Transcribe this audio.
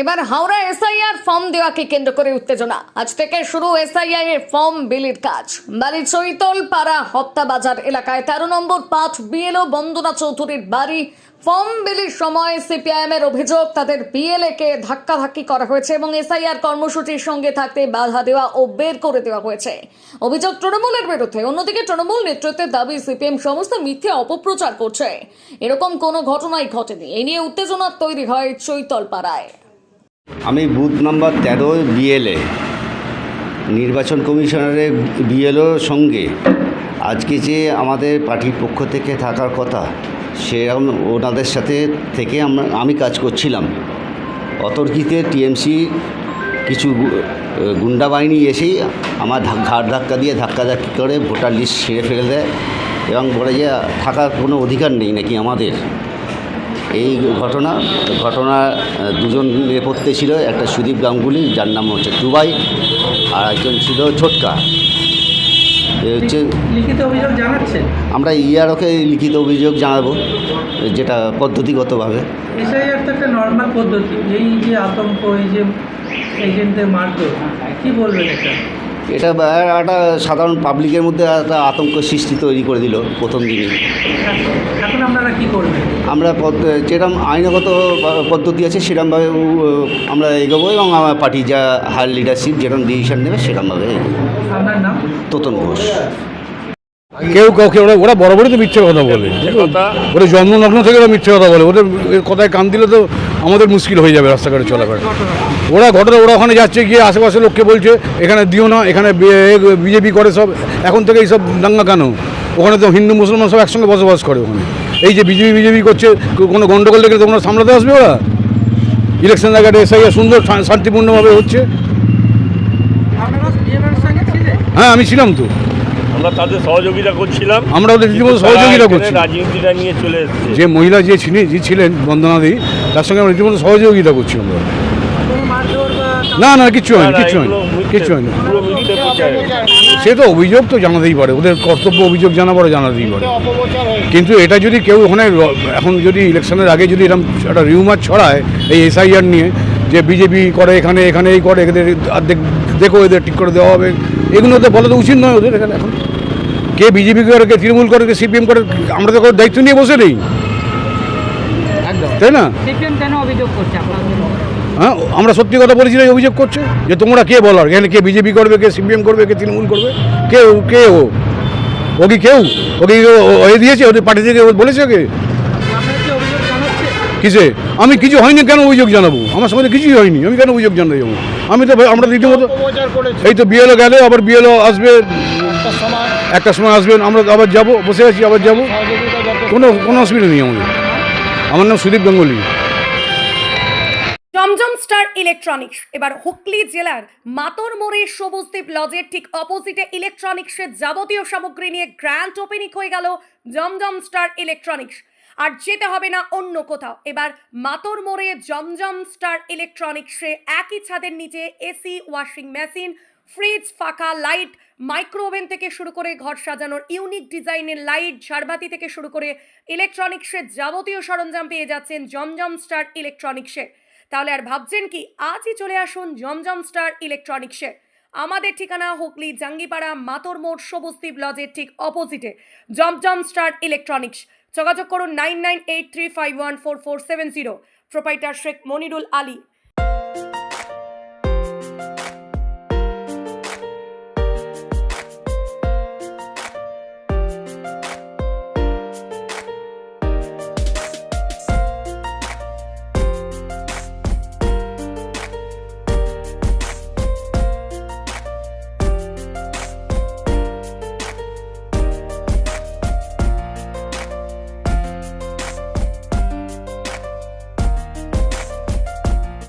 এবার Howrah SIR form দেওয়াকে কেন্দ্র করে উত্তেজনা। আজ থেকে শুরু এসআইআর এর ফর্ম বিলির কাজ। বাড়ি চৈতল পাড়া হপ্তা বাজার এলাকায় তেরো নম্বর পাঁচ বিএলও বন্দনা চৌধুরীর বাড়ি। ফর্ম বিলির সময় সিপিআইএম এর অভিযোগ, তাদের বিএলএ কে ধাক্কাধাক্কি করা হয়েছে এবং এসআইআর কর্মসূচির সঙ্গে থাকতে বাধা দেওয়া ও বের করে দেওয়া হয়েছে। অভিযোগ তৃণমূলের বিরুদ্ধে। অন্যদিকে তৃণমূল নেতৃত্বের দাবি, সিপিএম সমস্ত মিথ্যে অপপ্রচার করছে। এরকম কোনো ঘটনাই ঘটেনি। এই নিয়ে উত্তেজনা তৈরি হয় চৈতল পাড়ায় আমি বুথ নাম্বার তেরো বিএলএ নির্বাচন কমিশনারের বিএলওর সঙ্গে। আজকে যে আমাদের পার্টির পক্ষ থেকে থাকার কথা, সেরকম ওনাদের সাথে থেকে আমরা, আমি কাজ করছিলাম। অতর্কিতে টিএমসি কিছু গুন্ডা বাহিনী এসেই আমার ঘাড় ধাক্কা দিয়ে ধাক্কা ধাক্কি করে ভোটার লিস্ট ছিঁড়ে ফেলে দেয় এবং বলে যে, থাকার কোনো অধিকার নেই নাকি আমাদের? এই ঘটনা ঘটনা দুজন নেপথ্যে ছিল একটা সুদীপ গাঙ্গুলি যার নাম হচ্ছে দুবাই আর একজন ছিল ছোটকা। হচ্ছে লিখিত অভিযোগ জানাচ্ছে আমরা ইয়ারকে লিখিত অভিযোগ জানাব যেটা পদ্ধতিগতভাবে। এসআইআর তো একটা নর্মাল পদ্ধতি এই যে আতঙ্ক এই যে এজেন্টদের মারধর কি বলবেন এটা? এটা একটা সাধারণ পাবলিকের মধ্যে একটা আতঙ্ক সৃষ্টি তৈরি করে দিল প্রথম করবেন? আমরা যেরকম আইনগত পদ্ধতি আছে সেরকমভাবে আমরা এগোবো এবং আমার পার্টি যা হায়ার লিডারশিপ যেরকম ডিসিশন নেবে সেরকমভাবে তোতন ঘোষ। কেউ কাউকে ওরা ওরা বরাবরই তো মিথ্যে কথা বলে। ওরা জন্মলগ্ন থেকে ওরা মিথ্যে কথা বলে। ওদের কথায় কান দিলে তো আমাদের মুশকিল হয়ে যাবে রাস্তাঘাটে চলাফেরা। ওরা ঘটনা ওরা ওখানে যাচ্ছে গিয়ে আশেপাশে লোককে বলছে এখানে দিও না এখানে বিজেপি করে সব এখন থেকে এইসব দাঙ্গা কেন? ওখানে তো হিন্দু মুসলমান সব একসঙ্গে বসবাস করে ওখানে। এই যে বিজেপি বিজেপি করছে কোনো গন্ডগোল দেখলে তোমরা সামলাতে আসবে ওরা? ইলেকশন জায়গাটা এসে সুন্দর শান্তিপূর্ণভাবে হচ্ছে। হ্যাঁ আমি ছিলাম তো। আমরা তাদের সহযোগিতা করছিলাম। আমরা ওদের রীতিমতো সহযোগিতা করছি। রাজনীতিটা নিয়ে চলে এসছে। যে মহিলা যে ছিলেন যে ছিলেন বন্দনাদি তার সঙ্গে আমরা রীতিমতো সহযোগিতা করছি আমরা। না না কিচ্ছু হয়নি না, কিচ্ছু হয়নি কিচ্ছু হয়নি। সে তো অভিযোগ তো জানাতেই পারে ওদের কর্তব্য অভিযোগ জানা পরে জানাতেই পারে। কিন্তু এটা যদি কেউ ওখানে এখন যদি ইলেকশনের আগে যদি এরকম একটা রিউমার ছড়ায় এই এসআইআর নিয়ে যে বিজেপি করে এখানে এখানে এই করে এদের অর্ধেক দেখো এদের ঠিক করে দেওয়া হবে এগুলো তো বলা তো উচিত নয় ওদের এখানে এখন। কে বিজেপি করে কে তৃণমূল করে কে সিপিএম করে আমরা তো দায়িত্ব নিয়ে বসে নেই। তাই না? সিপিএম কেন অভিযোগ করছে হ্যাঁ আমরা সত্যি কথা বলেছি না অভিযোগ করছে? যে তোমরা কে বলার? এখানে কে বিজেপি করবে কে সিপিএম করবে কে তৃণমূল করবে? কে ও- কে ও? ও কি কেউ? ও কি ও- ও- এ দিয়েছে? ওদের পার্টি থেকে বলেছে ওকে? আপনার কি অভিযোগ জানাচ্ছে কিসে? আমি কিছু হয়নি কেন অভিযোগ জানাব? আমার সঙ্গে কিছুই হয়নি আমি কেন অভিযোগ জানাতে যাব? আমি তো আমরা রীতিমতো এই তো বিএলও গেলে আবার বিএলও আসবে। একটা সময়। আসবেন আমরা আবার যাব বসে আছি আবার যাব। কোনো কোনো অসুবিধা নেই আমাদের। আমার নাম Sudip Ganguly. Zamzam star electronics. এবার হুগলি জেলার মাতর মোড়ে সবুজদ্বীপ লজের ঠিক অপোজিটে ইলেকট্রনিক্সের যাবতীয় সামগ্রী নিয়ে গ্র্যান্ড ওপেনিং হয়ে গেল জমজম স্টার ইলেকট্রনিক্স। আর যেতে হবে না অন্য কোথাও। এবার মাতর মোড়ে জমজম স্টার ইলেকট্রনিক্সে একই ছাদের নিচে এসি, ওয়াশিং মেশিন ফ্রিজ ফাঁকা লাইট মাইক্রোওভেন থেকে শুরু করে ঘর সাজানোর ইউনিক ডিজাইনের লাইট ঝাড়বাতি থেকে শুরু করে ইলেকট্রনিক্সের যাবতীয় সরঞ্জাম পেয়ে যাচ্ছেন জমজম স্টার ইলেকট্রনিক্সে তাহলে আর ভাবছেন কি, আজই চলে আসুন জমজম স্টার ইলেকট্রনিক্সে আমাদের ঠিকানা হুগলি, জাঙ্গিপাড়া, মাতর মোড় সবুজদ্বীপ লজের ঠিক অপোজিটে জমজম স্টার ইলেকট্রনিক্স যোগাযোগ করুন nine nine eight three five one four four seven zero proprietor Sheikh Monirul Ali.